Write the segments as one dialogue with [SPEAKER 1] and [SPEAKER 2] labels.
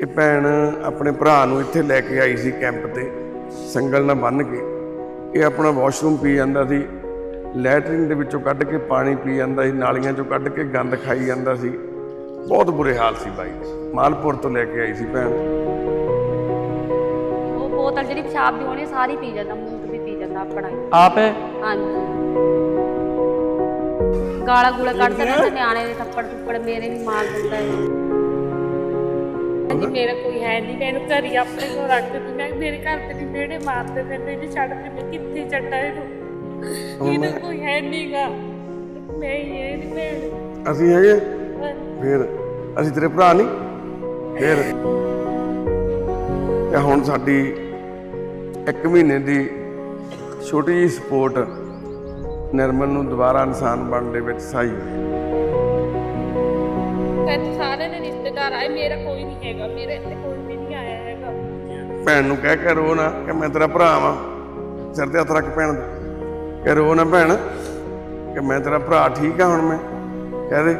[SPEAKER 1] ਇਹ ਭੈਣ ਆਪਣੇ ਭਰਾ ਨੂੰ ਇੱਥੇ ਲੈ ਕੇ ਆਈ ਸੀ ਕੈਂਪ ਤੇ ਸੰਗਲ ਨਾਲ ਬੰਨ੍ਹ ਕੇ। ਇਹ ਆਪਣਾ ਵਾਸ਼ਰੂਮ ਪੀ ਜਾਂਦਾ ਸੀ ਲੈਟਰਿਨ ਦੇ ਵਿੱਚੋਂ ਕੱਢ ਕੇ ਪਾਣੀ ਪੀ ਜਾਂਦਾ ਸੀ ਨਾਲੀਆਂ ਚੋਂ ਕੱਢ ਕੇ ਗੰਦ ਖਾਈ ਜਾਂਦਾ ਸੀ। ਬਹੁਤ ਬੁਰੇ ਹਾਲ ਸੀ ਬਾਈ। ਮਾਲਪੁਰ ਤੋਂ ਲੈ ਕੇ ਆਈ ਸੀ ਭੈਣ।
[SPEAKER 2] ਉਹ ਬੋਤਲ ਜਿਹੜੀ ਪਿਸ਼ਾਬ ਦੀ ਹੋਣੀ ਸਾਰੀ ਪੀ ਜਾਂਦਾ ਮੂਤ ਵੀ ਪੀ ਜਾਂਦਾ ਆਪਣਾ। ਹੀ।
[SPEAKER 3] ਆਪ ਹੈ?
[SPEAKER 2] ਹਾਂਜੀ। ਗਾਲਾਂ ਗੂਲਾ ਕੱਢਦਾ ਰਹਿੰਦਾ ਨਿਆਣੇ ਦੇ ਥੱਪੜ ਥੁੱਪੜ ਮੇਰੇ ਵੀ ਮਾਰ ਦਿੰਦਾ ਹੈ
[SPEAKER 4] ਹਾਂਜੀ ਮੇਰਾ ਕੋਈ ਹੈ ਨਹੀਂ ਮੈਨੂੰ ਘਰ ਹੀ ਆਪਣੇ ਕੋਲ ਰੱਖ ਦਿੱਤੀ ਮੈਂ ਮੇਰੇ ਘਰ ਦੇ ਵੀ ਵਿਹੜੇ ਮਾਰਦੇ ਮੈਨੂੰ ਇਹਨੇ ਛੱਡ ਕੇ ਮੈਂ ਕਿੱਥੇ ਛੱਡਾਂ ਇਹਨੂੰ? ਇਹਦਾ ਕੋਈ ਹੈ ਨਹੀਂਗਾ। ਮੈਂ ਹੀ ਹਾਂ ਇਹਦੀ ਭੈਣ।
[SPEAKER 1] ਅਸੀਂ ਹੈਗੇ? ਆ? ਫਿਰ? ਅਸੀਂ ਤੇਰੇ ਭਰਾ ਨਹੀਂ? ਫਿਰ? ਤੇ ਹੁਣ ਸਾਡੀ ਇੱਕ ਮਹੀਨੇ ਦੀ ਛੋਟੀ ਜਿਹੀ ਸਪੋਰਟ ਨਿਰਮਲ ਨੂੰ ਦੁਬਾਰਾ ਇਨਸਾਨ ਬਣਨ ਦੇ ਵਿੱਚ ਸਹਾਈ। ਹੋਈ
[SPEAKER 4] ਤੇ ਸਾਰੇ ਦੇ ਰਿਸ਼ਤੇਦਾਰ ਆਏ ਮੇਰਾ ਕੋਈ ਨਹੀਂ ਹੈਗਾ ਮੇਰੇ ਇੱਥੇ ਕੋਈ ਵੀ ਨਹੀਂ ਆਇਆ ਹੈਗਾ।
[SPEAKER 1] ਭੈਣ ਨੂੰ ਕਹਿ ਕੇ ਰੋ ਨਾ ਕਿ ਮੈਂ ਤੇਰਾ ਭਰਾ ਵਾਂ। ਸਿਰ ਤੇ ਹੱਥ ਰੱਖ ਭੈਣ ਦੇ ਕਿ ਰੋ ਨਾ ਭੈਣ ਕਿ ਮੈਂ ਤੇਰਾ ਭਰਾ ਠੀਕ ਆ ਹੁਣ ਮੈਂ। ਕਹਿ ਦੇ।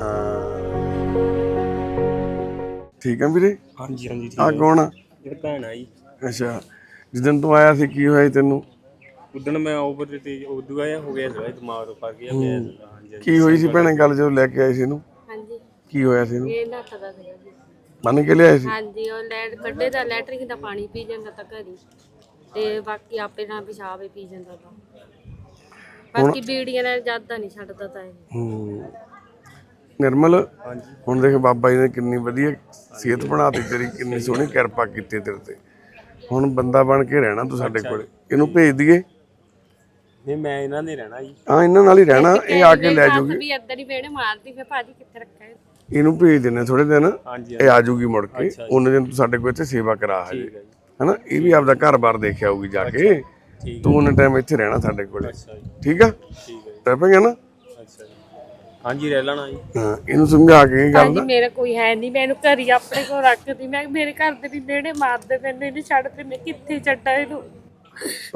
[SPEAKER 1] ਹਾਂ। ਠੀਕ ਆ ਵੀਰੇ?
[SPEAKER 3] ਹਾਂਜੀ ਹਾਂਜੀ ਠੀਕ
[SPEAKER 1] ਆ ਕੌਣ ਆ?
[SPEAKER 3] ਇਹ ਭੈਣ ਆ ਜੀ।
[SPEAKER 1] ਅੱਛਾ। ਜਿੱਦਣ ਤੂੰ ਆਇਆ ਸੀ ਕੀ ਹੋਇਆ ਸੀ ਤੈਨੂੰ?
[SPEAKER 3] ਉਦੋਂ ਮੈਂ ਓਵਰ ਤੇ ਉਦੋਂ ਆਇਆ ਹੋ ਗਿਆ ਸੀ ਦਿਮਾਗ ਤੋਂ ਗਿਆ ਮੈਂ ਹਾਂਜੀ
[SPEAKER 1] ਕੀ ਹੋਈ ਸੀ ਭੈਣੇ ਗੱਲ ਜਦੋਂ ਲੈ ਕੇ ਆਏ ਸੀ ਇਹਨੂੰ? ਕੀ ਹੋਇਆ ਸੀ ਇਹਨੂੰ?
[SPEAKER 2] ਇਹ ਸੀਗਾ ਜੀ।
[SPEAKER 1] ਮੰਨ ਕੇ ਲਿਆਏ ਸੀ?
[SPEAKER 2] ਹਾਂਜੀ ਉਹ ਲੈਟ ਕੱਢੇ ਦਾ ਲੈਟਰਿੰਗ ਦਾ ਪਾਣੀ ਪੀ ਜਾਂਦਾ ਤਾਂ ਘਰੀ ਤੇ ਬਾਕੀ ਆਪੇ ਨਾਲ ਪਿਸ਼ਾਬ ਹੀ ਪੀ ਜਾਂਦਾ ਤਾਂ। ਬਾਕੀ ਬੀੜੀਆਂ ਨਾਲ ਜ਼ਿਆਦਾ ਨਹੀਂ ਛੱਡਦਾ ਤਾਂ ਇਹ।
[SPEAKER 1] ਹੂੰ। ਨਿਰਮਲ
[SPEAKER 3] ਹਾਂਜੀ।
[SPEAKER 1] ਹੁਣ ਦੇਖ ਬਾਬਾ ਜੀ ਨੇ ਕਿੰਨੀ ਵਧੀਆ ਸਿਹਤ ਬਣਾਤੀ ਤੇਰੀ ਕਿੰਨੀ ਸੋਹਣੀ ਕਿਰਪਾ ਕੀਤੀ ਤੇਰੇ ਤੇ। ਹੁਣ ਬੰਦਾ ਬਣ ਕੇ ਰਹਿਣਾ ਤੂੰ ਸਾਡੇ ਕੋਲੇ। ਇਹਨੂੰ ਭੇਜ ਦਈਏ?
[SPEAKER 3] ਨਹੀਂ ਮੈਂ ਇਹਨਾਂ ਦੇ ਰਹਿਣਾ ਜੀ।
[SPEAKER 1] ਹਾਂ ਇਹਨਾਂ ਨਾਲ ਹੀ ਰਹਿਣਾ ਇਹ ਆ ਕੇ ਲੈ ਜਾਊਗੀ।
[SPEAKER 2] ਵੀ ਅੱਧਰ ਹੀ ਵੇਣੇ ਮਾਰਦੀ ਫੇ ਭਾਜੀ ਕਿੱਥੇ ਰੱਖਿਆ ਇਹ?
[SPEAKER 1] ਇਹਨੂੰ ਭੇਜ ਦਿੰਨੇ ਥੋੜੇ ਦਿਨ।
[SPEAKER 3] ਹਾਂਜੀ
[SPEAKER 1] ਇਹ ਆ ਜਾਊਗੀ ਮੁੜ ਕੇ। ਉਹਨਾਂ ਦਿਨ ਤੂੰ ਸਾਡੇ ਕੋਲ ਇੱਥੇ ਸੇਵਾ ਕਰਾ ਹਜੇ।
[SPEAKER 3] ਠੀਕ ਹੈ ਜੀ।
[SPEAKER 1] ਹਨਾ? ਇਹ ਵੀ ਆਪਦਾ ਘਰ-ਬਾਰ ਦੇਖਿਆ ਆਊਗੀ ਜਾ ਕੇ।
[SPEAKER 3] ਠੀਕ
[SPEAKER 1] ਤੂੰ ਉਹਨਾਂ ਟਾਈਮ ਇੱਥੇ ਰਹਿਣਾ ਸਾਡੇ ਕੋਲੇ।
[SPEAKER 3] ਅੱਛਾ ਜੀ।
[SPEAKER 1] ਠੀਕ ਆ?
[SPEAKER 3] ਠੀਕ ਹੈ ਜੀ।
[SPEAKER 1] ਨਾ।
[SPEAKER 3] ਅੱਛਾ ਜੀ। ਹਾਂਜੀ ਰਹਿ ਲੈਣਾ ਜੀ।
[SPEAKER 1] ਹਾਂ ਇਹਨੂੰ ਸਮਝਾ ਕੇ ਇਹ ਗੱਲ
[SPEAKER 4] ਹਾਂਜੀ ਮੇਰਾ ਕੋਈ ਹੈ ਨਹੀਂ। ਮੈਨੂੰ ਘਰ ਹੀ ਆਪਣੇ ਕੋਲ ਰੱਖ ਦਿੱਤੀ ਮੈਂ ਮੇਰੇ ਘਰ ਦੇ ਵੀ ਵਿਹੜੇ ਮਾਰਦੇ ਮੈਨੂੰ ਇਹਨੇ ਛੱਡ ਕੇ ਮੈਂ ਕਿੱਥੇ ਛੱਡਾਂ ਇਹਨੂੰ?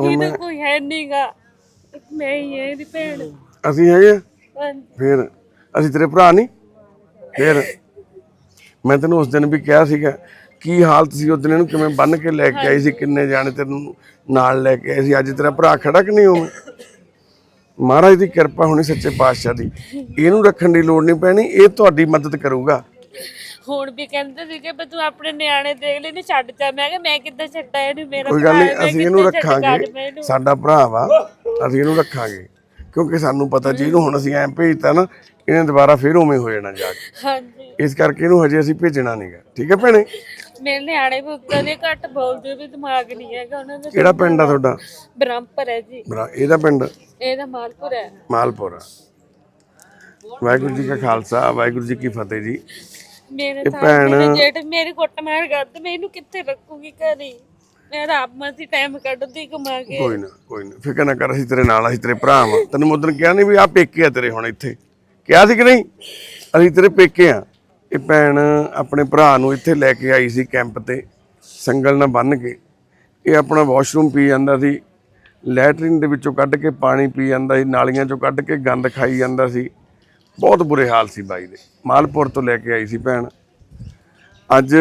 [SPEAKER 4] ਇਹਦਾ ਕੋਈ ਹੈ ਨਹੀਂਗਾ। ਮੈਂ ਹੀ ਹਾਂ ਇਹਦੀ ਭੈਣ।
[SPEAKER 1] ਅਸੀਂ ਹੈਗੇ ਆ?
[SPEAKER 4] ਹਾਂਜੀ।
[SPEAKER 1] ਫਿਰ? ਅਸੀਂ ਤੇਰੇ ਭਰਾ ਨਹੀਂ ਫਿਰ ਮੈਂ ਤੈਨੂੰ ਉਸ ਦਿਨ ਵੀ ਕਿਹਾ ਸੀਗਾ ਕੀ ਹਾਲਤ ਸੀ ਉਸ ਦਿਨ ਇਹਨੂੰ ਕਿਵੇਂ ਬੰਨ ਕੇ ਲੈ ਕੇ ਆਈ ਸੀ ਕਿੰਨੇ ਜਾਣੇ ਤੈਨੂੰ ਨਾਲ ਲੈ ਕੇ ਆਏ ਸੀ ਅੱਜ ਤੇਰਾ ਭਰਾ ਖੜਾ ਕਿ ਨਹੀਂ ਹੋਵੇ ਮਹਾਰਾਜ ਦੀ ਕਿਰਪਾ ਹੋਣੀ ਸੱਚੇ ਪਾਤਸ਼ਾਹ ਦੀ। ਇਹਨੂੰ ਰੱਖਣ ਦੀ ਲੋੜ ਨਹੀਂ ਪੈਣੀ ਇਹ ਤੁਹਾਡੀ ਮਦਦ ਕਰੂਗਾ।
[SPEAKER 4] ਹੁਣ ਵੀ ਕਹਿੰਦੇ ਸੀਗੇ ਵੀ ਤੂੰ ਆਪਣੇ ਨਿਆਣੇ ਦੇਖ ਲੈ ਨਹੀਂ ਛੱਡ ਜਾ। ਮੈਂ ਕਿਹਾ ਮੈਂ ਕਿੱਦਾਂ ਛੱਡਾਂ ਇਹਨੂੰ? ਮੇਰਾ
[SPEAKER 1] ਕੋਈ ਗੱਲ ਨਹੀਂ ਅਸੀਂ ਇਹਨੂੰ ਰੱਖਾਂਗੇ ਸਾਡਾ ਭਰਾ ਵਾ ਅਸੀਂ ਇਹਨੂੰ ਰੱਖਾਂਗੇ। ਕਿਉਂਕਿ ਸਾਨੂੰ ਪਤਾ ਜੀ ਇਹਨੂੰ ਹੁਣ ਅਸੀਂ ਐਂ ਭੇਜਤਾ ਨਾ ਇਹਨੇ ਦੁਬਾਰਾ ਫੇਰ ਉਵੇਂ ਹੋ ਜਾਣਾ ਜਾ ਕੇ।
[SPEAKER 4] ਹਾਂਜੀ।
[SPEAKER 1] ਇਸ ਕਰਕੇ ਇਹਨੂੰ ਹਜੇ ਅਸੀਂ ਭੇਜਣਾ ਨਹੀਂਗਾ ਠੀਕ ਹੈ ਭੈਣੇ?
[SPEAKER 4] ਮੇਰੇ ਨਿਆਣੇ ਉੱਤੋਂ ਦੇ ਘੱਟ ਬੋਲਦੇ ਵੀ ਦਿਮਾਗ ਨਹੀਂ ਹੈਗਾ ਉਹਨਾਂ ਦਾ
[SPEAKER 1] ਕਿਹੜਾ ਪਿੰਡ ਆ ਤੁਹਾਡਾ?
[SPEAKER 4] ਬ੍ਰਹਮਪੁਰ ਹੈ ਜੀ।
[SPEAKER 1] ਬਰਾ ਇਹਦਾ ਪਿੰਡ?
[SPEAKER 4] ਇਹਦਾ ਮਾਲਪੁਰ ਹੈ।
[SPEAKER 1] ਮਾਲਪੁਰਾ ਵਾਹਿਗੁਰੂ ਜੀ ਕਾ ਖਾਲਸਾ ਵਾਹਿਗੁਰੂ ਜੀ ਕੀ ਫਤਿਹ ਜੀ।
[SPEAKER 4] ਮੇਰੇ ਤਾਂ
[SPEAKER 1] ਭੈਣ-
[SPEAKER 4] ਮੇਰੇ ਜੇਠ ਮੇਰੀ ਕੁੱਟ ਮਾਰ ਕਰਦੇ ਮੈਂ ਇਹਨੂੰ ਕਿੱਥੇ ਰੱਖੂਗੀ ਘਰੇ? ਮੈਂ ਆਪ ਮਸੀ ਟਾਈਮ ਕੱਢਦੀ ਕਮਾ ਕੇ।
[SPEAKER 1] ਕੋਈ ਨਾ ਕੋਈ ਨਾ। ਫਿਕਰ ਨਾ ਕਰ ਅਸੀਂ ਤੇਰੇ ਨਾਲ ਅਸੀਂ ਤੇਰੇ ਭਰਾ ਵਾਂ। ਤੈਨੂੰ ਮੁੱਦਨ ਕਿਹਾ ਨਹੀਂ ਵੀ ਆ ਪੇਕੇ ਆ ਤੇਰੇ ਹੁਣ ਇੱਥੇ। ਕਿਹਾ ਸੀ ਕਿ ਨਹੀਂ? ਅਸੀਂ ਤੇਰੇ ਪੇਕੇ ਆ। ਇਹ ਭੈਣ ਆਪਣੇ ਭਰਾ ਨੂੰ ਇੱਥੇ ਲੈ ਕੇ ਆਈ ਸੀ ਕੈਂਪ ਤੇ, ਸੰਗਲ ਨਾਲ ਬੰਨ੍ਹ ਕੇ। ਇਹ ਆਪਣਾ ਵਾਸ਼ਰੂਮ ਪੀ ਜਾਂਦਾ ਸੀ। ਲੈਟਰਿਨ ਦੇ ਵਿੱਚੋਂ ਕੱਢ ਕੇ ਪਾਣੀ ਪੀ ਜਾਂਦਾ ਸੀ, ਨਾਲੀਆਂ ਚੋਂ ਕੱਢ ਕੇ ਗੰਦ ਖਾਈ ਜਾਂਦਾ ਸੀ। ਬਹੁਤ ਬੁਰੇ ਹਾਲ ਸੀ ਬਾਈ ਦੇ। ਮਾਲਪੁਰ ਤੋਂ ਲੈ ਕੇ ਆਈ ਸੀ ਭੈਣ। ਅੱਜ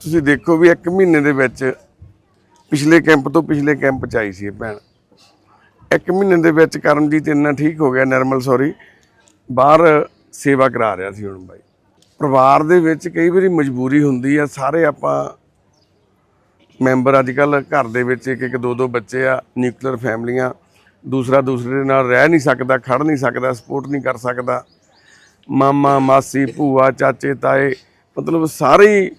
[SPEAKER 1] ਤੁਸੀਂ ਦੇਖੋ ਵੀ ਇੱਕ ਮਹੀਨੇ ਦੇ ਵਿੱਚ ਪਿਛਲੇ ਕੈਂਪ ਤੋਂ ਪਿਛਲੇ ਕੈਂਪ ਚ ਆਈ ਸੀ ਇਹ ਭੈਣ। ਇੱਕ ਮਹੀਨੇ ਦੇ ਵਿੱਚ ਕਰਮਜੀਤ ਇੰਨਾ ਠੀਕ ਹੋ ਗਿਆ, ਨਰਮਲ ਸੌਰੀ। ਬਾਹਰ ਸੇਵਾ ਕਰਾ ਰਿਹਾ ਸੀ ਹੁਣ ਬਾਈ। ਪਰਿਵਾਰ ਦੇ ਵਿੱਚ ਕਈ ਵਾਰੀ ਮਜਬੂਰੀ ਹੁੰਦੀ ਆ, ਸਾਰੇ ਆਪਾਂ ਮੈਂਬਰ ਅੱਜ ਕੱਲ ਘਰ ਦੇ ਵਿੱਚ ਇੱਕ ਇੱਕ ਦੋ ਦੋ ਬੱਚੇ ਆ ਨਿਊਕਲੀਅਰ ਫੈਮਲੀਆਂ ਦੂਸਰਾ ਦੂਸਰੇ ਦੇ ਨਾਲ ਰਹਿ ਨਹੀਂ ਸਕਦਾ, ਖੜ ਨਹੀਂ ਸਕਦਾ ਸਪੋਰਟ ਨਹੀਂ ਕਰ ਸਕਦਾ। ਮਾਮਾ, ਮਾਸੀ, ਭੂਆ, ਚਾਚੇ, ਤਾਏ, ਮਤਲਬ ਸਾਰੇ ਹੀ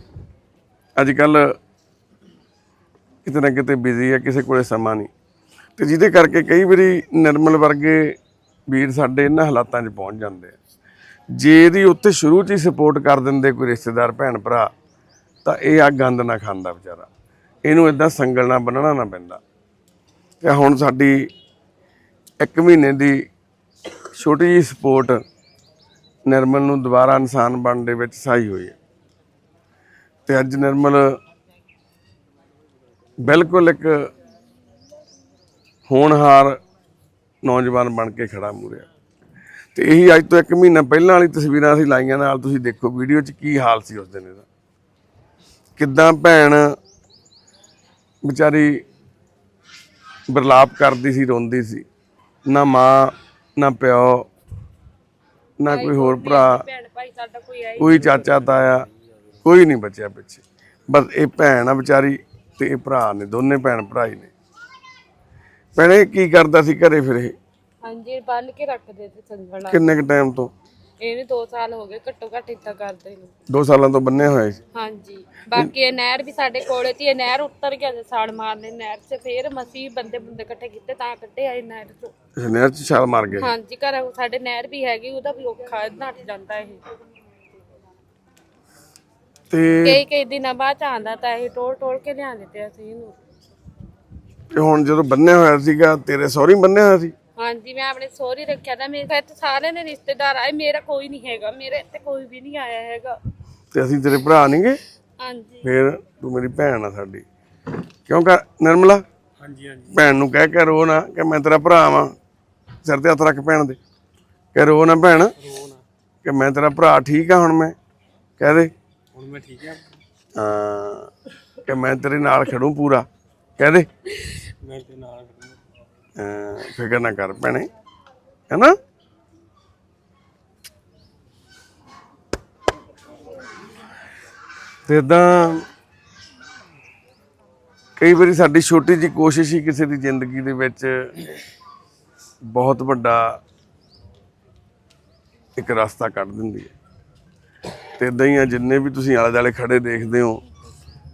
[SPEAKER 1] ਅੱਜ ਕੱਲ ਕਿਤੇ ਨਾ ਕਿਤੇ ਬਿਜ਼ੀ ਆ, ਕਿਸੇ ਕੋਲੇ ਸਮਾਂ ਨਹੀਂ। ਤੇ ਜਿਹਦੇ ਕਰਕੇ ਕਈ ਵਾਰੀ ਨਿਰਮਲ ਵਰਗੇ ਵੀਰ ਸਾਡੇ ਇਹਨਾਂ ਹਾਲਾਤਾਂ 'ਚ ਪਹੁੰਚ ਜਾਂਦੇ ਆ। ਜੇ ਇਹਦੀ ਉੱਥੇ ਸ਼ੁਰੂ 'ਚ ਹੀ ਸਪੋਰਟ ਕਰ ਦਿੰਦੇ ਕੋਈ ਰਿਸ਼ਤੇਦਾਰ, ਭੈਣ ਭਰਾ, ਤਾਂ ਇਹ ਆ ਗੰਦ ਨਾ ਖਾਂਦਾ ਵਿਚਾਰਾ। ਇਹਨੂੰ ਇਦਾਂ ਸੰਗਲ ਨਾਲ ਬੰਨਣਾ ਨਾ ਪੈਂਦਾ। ਤੇ ਹੁਣ ਸਾਡੀ ਇੱਕ ਮਹੀਨੇ ਦੀ ਛੋਟੀ ਜਿਹੀ ਸਪੋਰਟ ਨਿਰਮਲ ਨੂੰ ਦੁਬਾਰਾ ਇਨਸਾਨ ਬਣਨ ਦੇ ਵਿੱਚ ਸਹਾਈ ਹੋਈ ਹੈ। ਤੇ ਅੱਜ ਨਿਰਮਲ ਬਿਲਕੁਲ ਇੱਕ ਹੋਣਹਾਰ ਨੌਜਵਾਨ ਬਣ ਕੇ ਖੜਾ ਮੂਰਿਆ ਤੇ ਇਹੀ ਅੱਜ ਤੋਂ ਇੱਕ ਮਹੀਨਾ ਪਹਿਲਾਂ ਵਾਲੀ ਤਸਵੀਰਾਂ ਅਸੀਂ ਲਾਈਆਂ ਨਾਲ ਤੁਸੀਂ ਦੇਖੋ ਵੀਡੀਓ 'ਚ ਕੀ ਹਾਲ ਸੀ ਉਸ ਦਿਨ ਇਹਦਾ। ਕਿੱਦਾਂ ਭੈਣ ਵਿਚਾਰੀ ਬਰਲਾਪ ਕਰਦੀ ਸੀ ਰੋਂਦੀ ਸੀ। ਨਾ ਮਾਂ ਨਾ ਪਿਓ ਨਾ ਕੋਈ ਹੋਰ ਭਰਾ
[SPEAKER 4] ਕੋਈ
[SPEAKER 1] ਚਾਚਾ ਤਾਇਆ ਕੋਈ ਨਹੀਂ ਬਚਿਆ ਪਿੱਛੇ। ਬਸ ਇਹ ਭੈਣ ਆ ਵਿਚਾਰੀ ਤੇ ਇਹ ਭਰਾ ਨੇ ਦੋਨੇ ਭੈਣ ਭਰਾ ਹੀ ਨੇ। ਭੈਣੇ ਕੀ ਕਰਦਾ ਸੀ ਘਰੇ ਫਿਰ ਇਹ?
[SPEAKER 4] ਹਾਂਜੀ ਬੰਨ ਕੇ ਰੱਖਦੇ ਤੇ ਸੰਗਣਾ
[SPEAKER 1] ਕਿੰਨੇ ਕ ਟਾਈਮ ਤੋਂ?
[SPEAKER 4] ਇਹਨੇ 2 ਸਾਲ ਹੋ ਗਏ ਘੱਟੋ ਘੱਟ ਇੱਦਾਂ ਕਰਦੇ ਨੂੰ।
[SPEAKER 1] 2 ਸਾਲਾਂ ਤੋਂ ਬੰਨੇ ਹੋਏ ਸੀ?
[SPEAKER 4] ਹਾਂਜੀ। ਬਾਕੀ ਇਹ ਨਹਿਰ ਵੀ ਸਾਡੇ ਕੋਲੇ ਸੀ ਇਹ ਨਹਿਰ ਉੱਤਰ ਗਿਆ ਜੇ ਸਾੜ ਮਾਰਨੇ ਨਹਿਰ 'ਚ ਫੇਰ ਮਸੀਂ ਬੰਦੇ ਬੰਦੇ ਇਕੱਠੇ ਕੀਤੇ ਤਾਂ ਕੱਢੇ ਆਏ ਨਹਿਰ 'ਚੋਂ।
[SPEAKER 1] ਇਸ ਨਹਿਰ 'ਚ ਛਾਲ ਮਾਰ ਗਏ?
[SPEAKER 4] ਹਾਂਜੀ ਘਰ ਸਾਡੇ ਨਹਿਰ ਵੀ ਹੈਗੀ ਉਹਦਾ ਵੀ ਔਖਾ ਨੱਠ ਜਾਂਦਾ ਇਹ।
[SPEAKER 1] ਤੇ
[SPEAKER 4] ਕਈ ਕਈ ਦਿਨਾਂ ਬਾਅਦ 'ਚ ਆਂਦਾ ਤਾਂ ਇਹ ਟੋਲ ਟੋਲ ਕੇ ਲਿਆ ਦਿੱਤੇ ਅਸੀਂ ਇਹਨੂੰ।
[SPEAKER 1] ਤੇ ਹੁਣ ਜਦੋਂ ਬੰਨੇ ਹੋਇਆ ਸੀਗਾ ਤੇਰੇ ਸਹੁਰੀ ਬੰਨੇ ਹੋਇਆ ਸੀ?
[SPEAKER 4] ਹਾਂਜੀ ਮੈਂ ਆਪਣੇ ਸਹੁਰੇ ਰੱਖਿਆ ਤਾਂ ਮੇਰੇ ਇੱਥੇ ਸਾਰੇ ਨੇ ਰਿਸ਼ਤੇਦਾਰ ਆਏ ਮੇਰਾ ਕੋਈ ਨਹੀਂ ਹੈਗਾ ਮੇਰੇ ਇੱਥੇ ਕੋਈ ਵੀ ਨਹੀਂ ਆਇਆ ਹੈਗਾ।
[SPEAKER 1] ਤੇ ਅਸੀਂ ਤੇਰੇ ਭਰਾ ਨਹੀਂਗੇ
[SPEAKER 4] ਹਾਂਜੀ।
[SPEAKER 1] ਫਿਰ ਤੂੰ ਮੇਰੀ ਭੈਣ ਆ ਸਾਡੀ। ਕਿਉਂ ਕਰ ਨਿਰਮਲਾ?
[SPEAKER 3] ਹਾਂਜੀ ਹਾਂਜੀ।
[SPEAKER 1] ਭੈਣ ਨੂੰ ਕਹਿ ਕੇ ਰੋ ਨਾ ਕਿ ਮੈਂ ਤੇਰਾ ਭਰਾ ਵਾਂ। ਸਿਰ ਤੇ ਹੱਥ ਰੱਖ ਭੈਣ ਦੇ। ਕਿ ਰੋ ਨਾ ਭੈਣ। ਕਿ ਮੈਂ ਤੇਰਾ ਭਰਾ ਠੀਕ ਆ ਹੁਣ ਮੈਂ? ਕਹਿ ਦੇ।
[SPEAKER 3] ਹੁਣ ਮੈਂ ਠੀਕ ਆ।
[SPEAKER 1] ਹਾਂ ਕਿ ਮੈਂ ਤੇਰੇ ਨਾਲ ਖੜੂ ਪੂਰਾ। ਕਹਿ ਦੇ
[SPEAKER 3] ਮੈਂ ਤੇ ਨਾਲ ਖੜੂੰਗਾ।
[SPEAKER 1] ਹਾਂ, ਫਿਕਰ ਨਾ ਕਰ ਭੈਣੇ ਹੈਨਾ? ਤੇ ਇਦਾਂ ਕਈ ਵਾਰੀ ਸਾਡੀ ਛੋਟੀ ਜੀ ਕੋਸ਼ਿਸ਼ ਹੀ ਕਿਸੇ ਦੀ ਜ਼ਿੰਦਗੀ ਦੇ ਵਿੱਚ ਬਹੁਤ ਵੱਡਾ ਇੱਕ ਰਸਤਾ ਕੱਢ ਦਿੰਦੀ ਹੈ। ਤੇ ਇਦਾਂ ਹੀ ਆ ਜਿੰਨੇ ਵੀ ਤੁਸੀਂ ਆਲੇ ਦੁਆਲੇ ਖੜੇ ਦੇਖਦੇ ਹੋ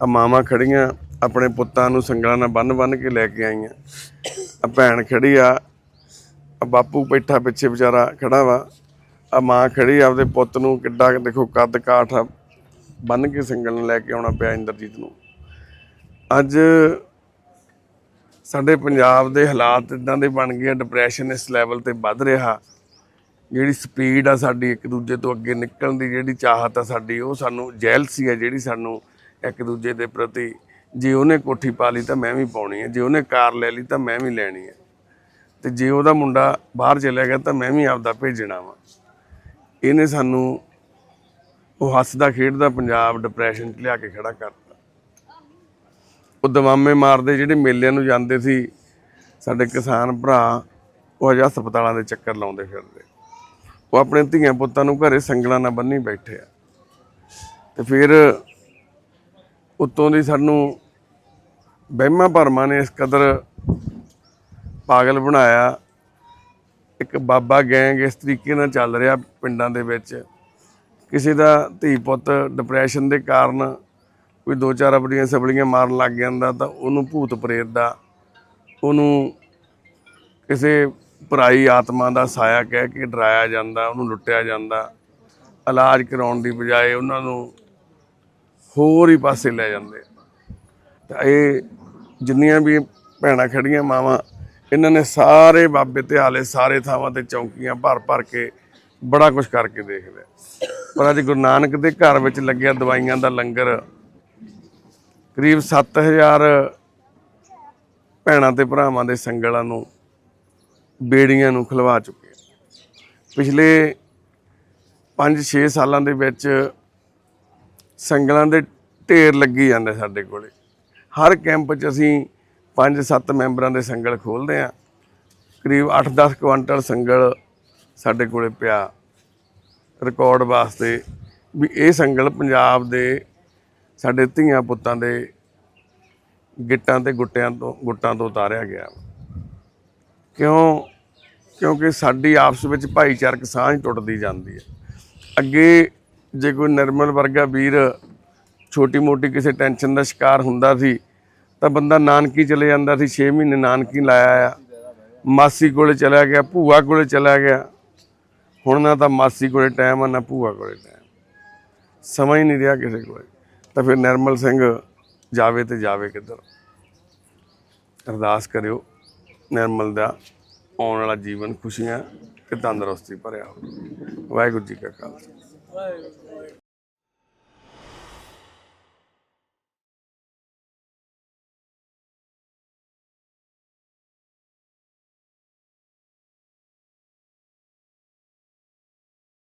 [SPEAKER 1] ਆ ਮਾਵਾਂ ਖੜੀਆਂ ਆਪਣੇ ਪੁੱਤਾਂ ਨੂੰ ਸੰਗਲਾਂ ਨਾਲ ਬੰਨ ਬੰਨ ਕੇ ਲੈ ਕੇ ਆਈਆਂ। ਆ ਭੈਣ ਖੜੀ ਆ ਬਾਪੂ ਬੈਠਾ ਪਿੱਛੇ ਵਿਚਾਰਾ ਖੜਾ ਵਾ। ਆ ਮਾਂ ਖੜੀ ਆ ਆਪਦੇ ਪੁੱਤ ਨੂੰ ਕਿੱਡਾ ਦੇਖੋ ਕੱਦ ਕਾਠ ਆ ਬੰਨ ਕੇ ਸੰਗਲ ਨਾਲ ਲੈ ਕੇ ਆਉਣਾ ਪਿਆ ਇੰਦਰਜੀਤ ਨੂੰ। ਅੱਜ ਸਾਡੇ ਪੰਜਾਬ ਦੇ ਹਾਲਾਤ ਇਦਾਂ ਦੇ ਬਣ ਗਏ ਡਿਪਰੈਸ਼ਨ ਇਸ ਲੈਵਲ ਤੇ ਵੱਧ ਰਿਹਾ। ਜਿਹੜੀ ਸਪੀਡ ਆ ਸਾਡੀ ਇੱਕ ਦੂਜੇ ਤੋਂ ਅੱਗੇ ਨਿਕਲਣ ਦੀ, ਜਿਹੜੀ ਚਾਹਤ ਆ ਸਾਡੀ, ਉਹ ਸਾਨੂੰ ਜੈਲਸੀ ਆ ਜਿਹੜੀ ਸਾਨੂੰ ਇੱਕ ਦੂਜੇ ਦੇ ਪ੍ਰਤੀ ਜੇ ਉਹਨੇ ਕੋਠੀ ਪਾ ਲਈ ਤਾਂ ਮੈਂ ਵੀ ਪਾਉਣੀ ਹੈ, ਜੇ ਉਹਨੇ ਕਾਰ ਲੈ ਲਈ ਤਾਂ ਮੈਂ ਵੀ ਲੈਣੀ ਹੈ। ਤੇ ਜੇ ਉਹਦਾ ਮੁੰਡਾ ਬਾਹਰ ਚਲਿਆ ਗਿਆ ਤਾਂ ਮੈਂ ਵੀ ਆਪਦਾ ਭੇਜਣਾ ਵਾ। ਇਹਨੇ ਸਾਨੂੰ ਉਹ ਹੱਸਦਾ ਖੇਡਦਾ ਪੰਜਾਬ ਡਿਪਰੈਸ਼ਨ 'ਚ ਲਿਆ ਕੇ ਖੜਾ ਕਰਤਾ। ਉਹ ਦਵਾਮੇ ਮਾਰਦੇ ਜਿਹੜੇ ਮੇਲਿਆਂ ਨੂੰ ਜਾਂਦੇ ਸੀ, ਸਾਡੇ ਕਿਸਾਨ ਭਰਾ ਉਹ ਅਜਾ ਹਸਪਤਾਲਾਂ ਦੇ ਚੱਕਰ ਲਾਉਂਦੇ ਫਿਰਦੇ। ਉਹ ਆਪਣੇ ਧੀਆਂ ਪੁੱਤਾਂ ਨੂੰ ਘਰੇ ਸੰਗਲਾਂ ਨਾਲ ਬੰਨੀ ਬੈਠੇ ਆ। ਤੇ ਫਿਰ ਉੱਤੋਂ ਦੀ ਸਾਨੂੰ ਵਹਿਮਾਂ ਭਰਮਾਂ ਨੇ ਇਸ ਕਦਰ ਪਾਗਲ ਬਣਾਇਆ। ਇੱਕ ਬਾਬਾ ਗੈਂਗ ਇਸ ਤਰੀਕੇ ਨਾਲ ਚੱਲ ਰਿਹਾ ਪਿੰਡਾਂ ਦੇ ਵਿੱਚ। ਕਿਸੇ ਦਾ ਧੀ ਪੁੱਤ ਡਿਪਰੈਸ਼ਨ ਦੇ ਕਾਰਨ ਕੋਈ ਦੋ ਚਾਰ ਆਪਣੀਆਂ ਸਬਲੀਆਂ ਮਾਰਨ ਲੱਗ ਜਾਂਦਾ ਤਾਂ ਉਹਨੂੰ ਭੂਤ ਪ੍ਰੇਤ ਦਾ, ਉਹਨੂੰ ਕਿਸੇ ਪਰਾਈ ਆਤਮਾ ਦਾ ਸਾਇਆ ਕਹਿ ਕੇ ਡਰਾਇਆ ਜਾਂਦਾ, ਉਹਨੂੰ ਲੁੱਟਿਆ ਜਾਂਦਾ। ਇਲਾਜ ਕਰਾਉਣ ਦੀ ਬਜਾਏ ਉਹਨਾਂ ਨੂੰ ਹੋਰ ਹੀ ਪਾਸੇ ਲੈ ਜਾਂਦੇ ਤਾਂ ਇਹ ਜਿੰਨੀਆਂ ਵੀ ਭੈਣਾਂ ਖੜੀਆਂ ਮਾਵਾਂ, ਇਹਨਾਂ ਨੇ ਸਾਰੇ ਬਾਬੇ ਤੇ ਹਾਲੇ ਸਾਰੇ ਥਾਵਾਂ ਤੇ ਚੌਂਕੀਆਂ ਭਰ ਭਰ ਕੇ ਬੜਾ ਕੁਝ ਕਰਕੇ ਦੇਖ ਲਿਆ ਪਰ ਅੱਜ ਗੁਰੂ ਨਾਨਕ ਦੇ ਘਰ ਵਿੱਚ ਲੱਗਿਆ ਦਵਾਈਆਂ ਦਾ ਲੰਗਰ, ਕਰੀਬ 7000 ਭੈਣਾਂ ਤੇ ਭਰਾਵਾਂ ਦੇ ਸੰਗਲਾਂ ਨੂੰ, ਬੇੜੀਆਂ ਨੂੰ ਖਲਵਾ ਚੁੱਕੇ ਪਿਛਲੇ 5-6 ਸਾਲਾਂ ਦੇ ਵਿੱਚ ਸੰਗਲਾਂ ਦੇ ਢੇਰ ਲੱਗੀ ਜਾਂਦੇ ਸਾਡੇ ਕੋਲੇ। ਹਰ ਕੈਂਪ 'ਚ ਅਸੀਂ 5-7 ਮੈਂਬਰਾਂ ਦੇ ਸੰਗਲ ਖੋਲਦੇ ਆ ਕਰੀਬ 8-10 ਕੁਆਂਟਲ ਸੰਗਲ ਸਾਡੇ ਕੋਲੇ ਪਿਆ। ਰਿਕਾਰਡ ਵਾਸਤੇ ਵੀ ਇਹ ਸੰਗਲ ਪੰਜਾਬ ਦੇ ਸਾਡੇ ਧੀਆਂ ਪੁੱਤਾਂ ਦੇ ਗਿੱਟਾਂ ਤੇ ਗੁੱਟਿਆਂ ਤੋਂ, ਗੁੱਟਾਂ ਤੋਂ ਉਤਾਰਿਆ ਗਿਆ ਕਿਉਂ? ਕਿਉਂਕਿ ਸਾਡੀ ਆਪਸ ਵਿੱਚ ਭਾਈਚਾਰਕ ਸਾਂਝ ਟੁੱਟਦੀ ਜਾਂਦੀ ਹੈ। ਅੱਗੇ ਜੇ ਕੋਈ ਨਿਰਮਲ ਵਰਗਾ ਵੀਰ ਛੋਟੀ ਮੋਟੀ ਕਿਸੇ ਟੈਨਸ਼ਨ ਦਾ ਸ਼ਿਕਾਰ ਹੁੰਦਾ ਸੀ, ਤਾਂ ਬੰਦਾ ਨਾਨਕੀ ਚਲੇ ਜਾਂਦਾ ਸੀ 6 ਮਹੀਨੇ ਨਾਨਕੀ ਲਾਇਆ ਆ। ਮਾਸੀ ਕੋਲੇ ਚਲਾ ਗਿਆ, ਭੂਆ ਕੋਲੇ ਚਲਾ ਗਿਆ। ਹੁਣ ਨਾ ਤਾਂ ਮਾਸੀ ਕੋਲੇ ਟਾਈਮ ਆ, ਨਾ ਭੂਆ ਕੋਲੇ ਟਾਈਮ ਸਮਾਂ ਹੀ ਨਹੀਂ ਰਿਹਾ ਕਿਸੇ ਕੋਲੇ। ਤਾਂ ਫਿਰ ਨਿਰਮਲ ਸਿੰਘ ਜਾਵੇ ਤੇ ਜਾਵੇ ਕਿੱਧਰ? ਅਰਦਾਸ ਕਰਿਓ, ਨਿਰਮਲ ਦਾ ਆਉਣ ਵਾਲਾ ਜੀਵਨ ਖੁਸ਼ੀਆਂ ਤੇ ਤੰਦਰੁਸਤੀ ਭਰਿਆ ਹੋਵੇ। ਵਾਹਿਗੁਰੂ ਜੀ ਕਾ ਖਾਲਸਾ। Whoa.